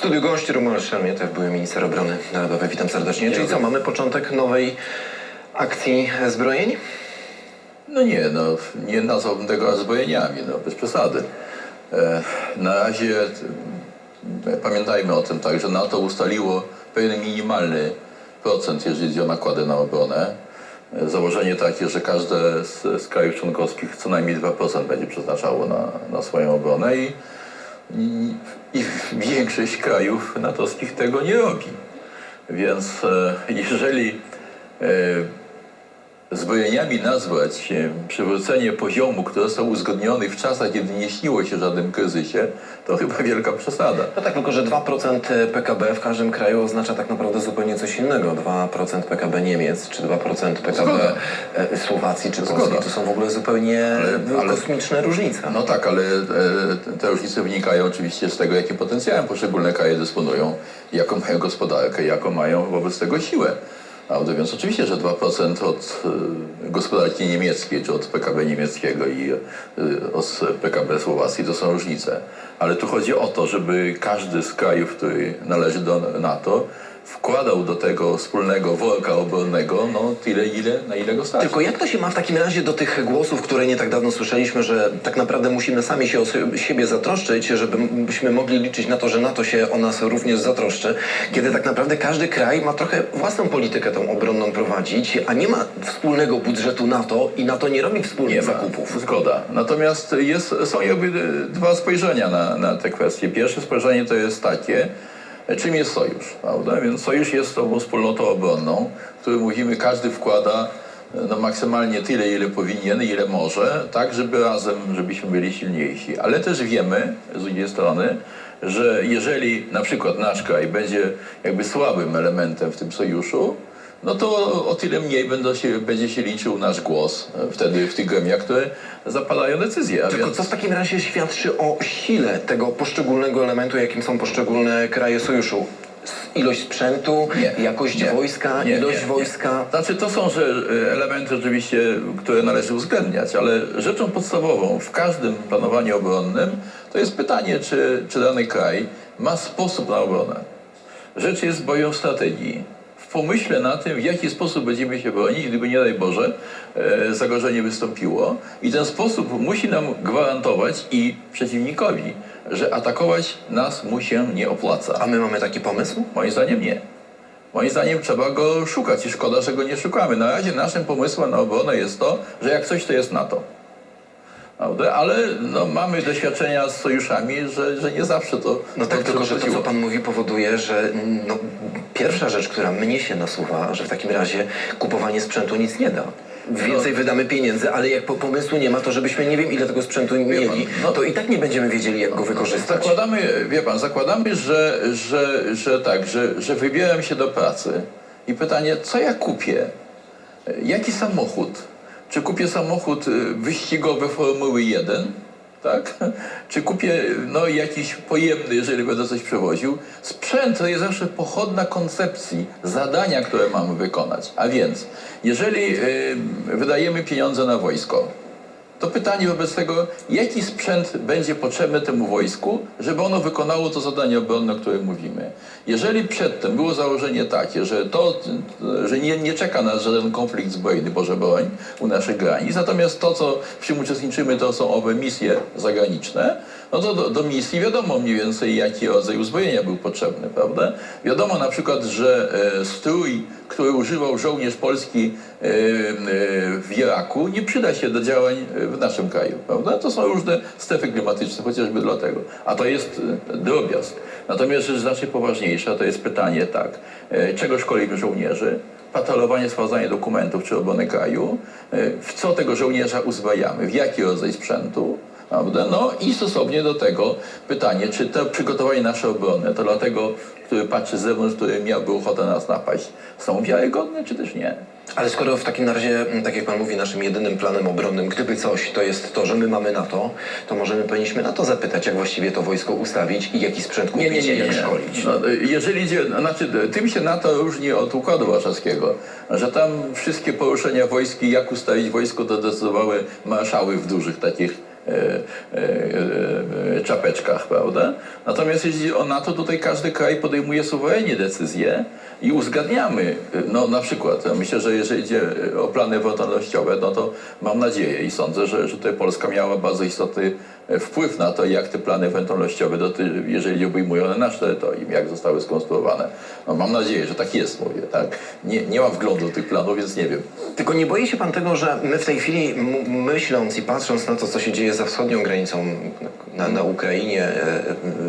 studiu gość Romuald Szelmietew, były minister obrony narodowej. Witam serdecznie. Czyli co, mamy początek nowej akcji zbrojeń? No nie, no nie nazwałbym tego zbrojeniami, no bez przesady. E, na razie e, pamiętajmy o tym tak, że NATO ustaliło pewien minimalny procent, jeżeli chodzi o nakłady na obronę. E, założenie takie, że każde z, z krajów członkowskich co najmniej 2% będzie przeznaczało na, na swoją obronę i, i, większość krajów natowskich tego nie robi. Więc e, jeżeli e, zbrojeniami nazwać przywrócenie poziomu, który został uzgodniony w czasach, kiedy nie śniło się żadnym kryzysie, to chyba wielka przesada. No tak, tylko że 2% PKB w każdym kraju oznacza tak naprawdę zupełnie coś innego. 2% PKB Niemiec, czy 2% PKB Zgoda. e, Słowacji, czy Zgoda. Polski, to są w ogóle zupełnie Ale- ale- kosmiczne różnice. No tak, ale e, te różnice wynikają oczywiście z tego, jakim potencjałem poszczególne kraje dysponują, jaką mają gospodarkę, jaką mają wobec tego siłę. Prawda? Więc oczywiście, że 2% od e, gospodarki niemieckiej, czy od PKB niemieckiego i e, od PKB Słowacji to są różnice. Ale tu chodzi o to, żeby każdy z krajów, który należy do NATO, wkładał do tego wspólnego worka obronnego no tyle, ile, na ile go stać. Tylko jak to się ma w takim razie do tych głosów, które nie tak dawno słyszeliśmy, że tak naprawdę musimy sami się o siebie zatroszczyć, żebyśmy mogli liczyć na to, że NATO się o nas również zatroszczy, kiedy tak naprawdę każdy kraj ma trochę własną politykę tą obronną prowadzić, a nie ma wspólnego budżetu NATO i NATO nie robi wspólnych Nie ma. zakupów. Zgoda. Natomiast jest, są jakby dwa spojrzenia na, na te kwestie. Pierwsze spojrzenie to jest takie, czym jest sojusz, prawda? Więc sojusz jest tą wspólnotą obronną, w której mówimy, każdy wkłada e, no, maksymalnie tyle, ile powinien, ile może, tak, żeby razem, żebyśmy byli silniejsi. Ale też wiemy, z drugiej strony, że jeżeli na przykład nasz kraj będzie jakby słabym elementem w tym sojuszu, no to o tyle mniej będą się, będzie się liczył nasz głos e, wtedy w tych gremiach, które zapadają decyzje. Tylko więc co w takim razie świadczy o sile tego poszczególnego elementu, jakim są poszczególne kraje sojuszu? Ilość sprzętu, Nie, jakość nie, wojska, nie, ilość nie, nie. wojska. Znaczy to są że e, elementy oczywiście, które należy uwzględniać, ale rzeczą podstawową w każdym planowaniu obronnym to jest pytanie, czy, czy dany kraj ma sposób na obronę. Rzecz jest w strategii. W pomyśle na tym, w jaki sposób będziemy się bronić, gdyby nie daj Boże e, zagrożenie wystąpiło. I ten sposób musi nam gwarantować i przeciwnikowi, że atakować nas mu się nie opłaca. A my mamy taki pomysł? Moim zdaniem nie. Moim zdaniem trzeba go szukać i szkoda, że go nie szukamy. Na razie naszym pomysłem na obronę jest to, że jak coś to jest NATO. Prawda? Ale no, mamy doświadczenia z sojuszami, że, że nie zawsze to No tak, tylko że to, co pan mówi, powoduje, że no, pierwsza rzecz, która mnie się nasuwa, że w takim razie kupowanie sprzętu nic nie da. Więcej wydamy pieniędzy, ale jak po pomysłu nie ma, to żebyśmy nie wiem ile tego sprzętu mieli, no- to i tak nie będziemy wiedzieli, jak go wykorzystać. Zakładamy, wie pan, zakładamy, że, że, że tak, że, że wybieram się do pracy i pytanie, co ja kupię? Jaki samochód? Czy kupię samochód y, wyścigowy Formuły 1? Tak? Czy kupię no, jakiś pojemny, jeżeli będę coś przewoził? Sprzęt to jest zawsze pochodna koncepcji zadania, które mamy wykonać. A więc, jeżeli y, wydajemy pieniądze na wojsko, to pytanie wobec tego, jaki sprzęt będzie potrzebny temu wojsku, żeby ono wykonało to zadanie obronne, o którym mówimy. Jeżeli przedtem było założenie takie, że to, że nie, nie czeka nas żaden konflikt zbrojny, Boże broń, u naszych granic, natomiast to, co w czym uczestniczymy, to są owe misje zagraniczne, no to do, do misji wiadomo mniej więcej, jaki rodzaj uzbrojenia był potrzebny, prawda? Wiadomo na przykład, że e, strój, który używał żołnierz polski e, e, w Iraku, nie przyda się do działań w naszym kraju, prawda? To są różne strefy klimatyczne, chociażby dlatego. A to jest drobiazg. Natomiast rzecz znacznie poważniejsza to jest pytanie tak, czego szkolimy żołnierzy? patrolowanie, sprawdzanie dokumentów czy obrony kraju, w co tego żołnierza uzbrajamy, w jaki rodzaj sprzętu, Prawda? No i stosownie do tego pytanie, czy to przygotowanie nasze obronne, to dlatego, który patrzy z zewnątrz, który miałby ochotę na nas napaść, są wiarygodne, czy też nie? Ale skoro w takim razie, mm, tak jak pan mówi, naszym jedynym planem obronnym, gdyby coś, to jest to, że my mamy NATO, to może my powinniśmy NATO zapytać, jak właściwie to wojsko ustawić i jaki sprzęt kupić i jak szkolić. No, jeżeli znaczy, tym się NATO różni od Układu Warszawskiego, że tam wszystkie poruszenia wojski, jak ustawić wojsko, to decydowały marszały w dużych takich czapeczkach, prawda? Natomiast jeśli o NATO, tutaj każdy kraj podejmuje suwerennie decyzje i uzgadniamy, no na przykład, myślę, że jeżeli idzie o plany wolnościowe, no to mam nadzieję i sądzę, że, że tutaj Polska miała bardzo istotny wpływ na to, jak te plany doty, jeżeli obejmują one nasze terytorium, jak zostały skonstruowane. No mam nadzieję, że tak jest, mówię, tak? Nie, nie mam wglądu do tych planów, więc nie wiem. Tylko nie boi się pan tego, że my w tej chwili m- myśląc i patrząc na to, co się dzieje za wschodnią granicą na, na Ukrainie e,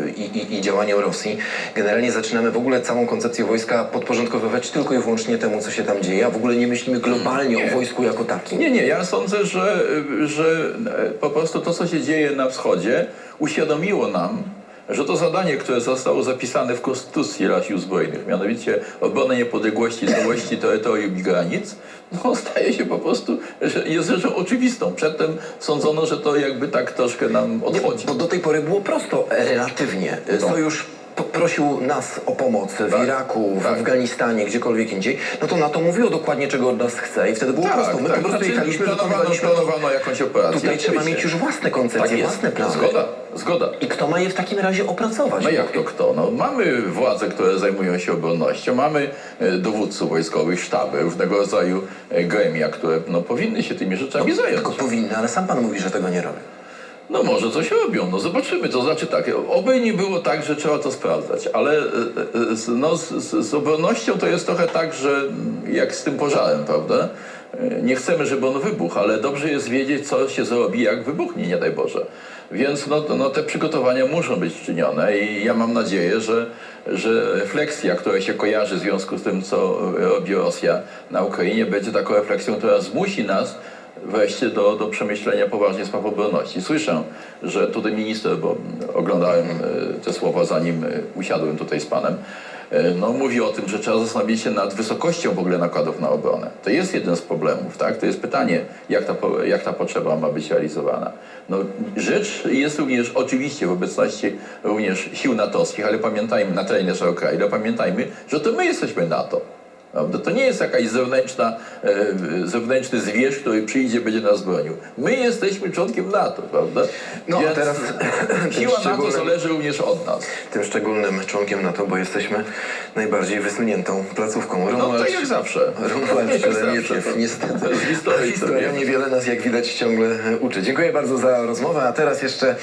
e, i, i, i działaniom Rosji, generalnie zaczynamy w ogóle całą koncepcję wojska podporządkowywać tylko i wyłącznie temu, co się tam dzieje, a w ogóle nie myślimy globalnie Nie. o wojsku jako takim. Nie, nie, ja sądzę, że, że e, po prostu to, co się dzieje na wschodzie, uświadomiło nam, że to zadanie, które zostało zapisane w Konstytucji Sił Zbrojnych, mianowicie obrona niepodległości, całości terytorium i granic, no staje się po prostu, że jest rzeczą oczywistą. Przedtem sądzono, że to jakby tak troszkę nam Nie, odchodzi. bo do tej pory było prosto, relatywnie. No. Sojusz prosił nas o pomoc w Tak, Iraku, w tak. Afganistanie, gdziekolwiek indziej, no to NATO mówiło dokładnie, czego od nas chce i wtedy było prosto. My po prostu Znaczy, jechaliśmy, planowano, wykonywaliśmy to. planowano jakąś operację. Tutaj trzeba Oczywiście. mieć już własne koncepcje, tak jest. własne plany. Zgoda, zgoda. I kto ma je w takim razie opracować? No jak to kto? No, mamy władze, które zajmują się obronnością, mamy e, dowódców wojskowych, sztaby, różnego rodzaju e, gremia, które no, powinny się tymi rzeczami zająć. Tylko powinny, ale sam pan mówi, że tego nie robią. No może coś robią, no zobaczymy. To znaczy tak, oby nie było tak, że trzeba to sprawdzać, ale e, e, no, z, z obronnością to jest trochę tak, że mm, jak z tym pożarem, prawda? E, Nie chcemy, żeby on wybuchł, ale dobrze jest wiedzieć, co się zrobi, jak wybuchnie, nie daj Boże. Więc no, no, te przygotowania muszą być czynione i ja mam nadzieję, że, że refleksja, która się kojarzy w związku z tym, co robi Rosja na Ukrainie, będzie taką refleksją, która zmusi nas wejście do, do przemyślenia poważnie spraw obronności. Słyszę, że tutaj minister, bo oglądałem e, te słowa zanim e, usiadłem tutaj z panem, e, no, mówi o tym, że trzeba zastanowić się nad wysokością w ogóle nakładów na obronę. To jest jeden z problemów, tak? To jest pytanie, jak ta, jak ta potrzeba ma być realizowana. No, rzecz jest również oczywiście w obecności również sił natowskich, ale pamiętajmy, na terenie naszego kraju, ale pamiętajmy, że to my jesteśmy NATO. Prawda? To nie jest jakaś zewnętrzna, e, zewnętrzny zwierz, który przyjdzie, będzie nas bronił. My jesteśmy członkiem NATO, prawda? No, Więc teraz siła NATO zależy również od nas. Tym szczególnym członkiem NATO, bo jesteśmy najbardziej wysuniętą placówką. No tak jak zawsze. Romuald zawsze. niestety. To Historia niewiele nas, jak widać, ciągle uczy. Dziękuję bardzo za rozmowę, a teraz jeszcze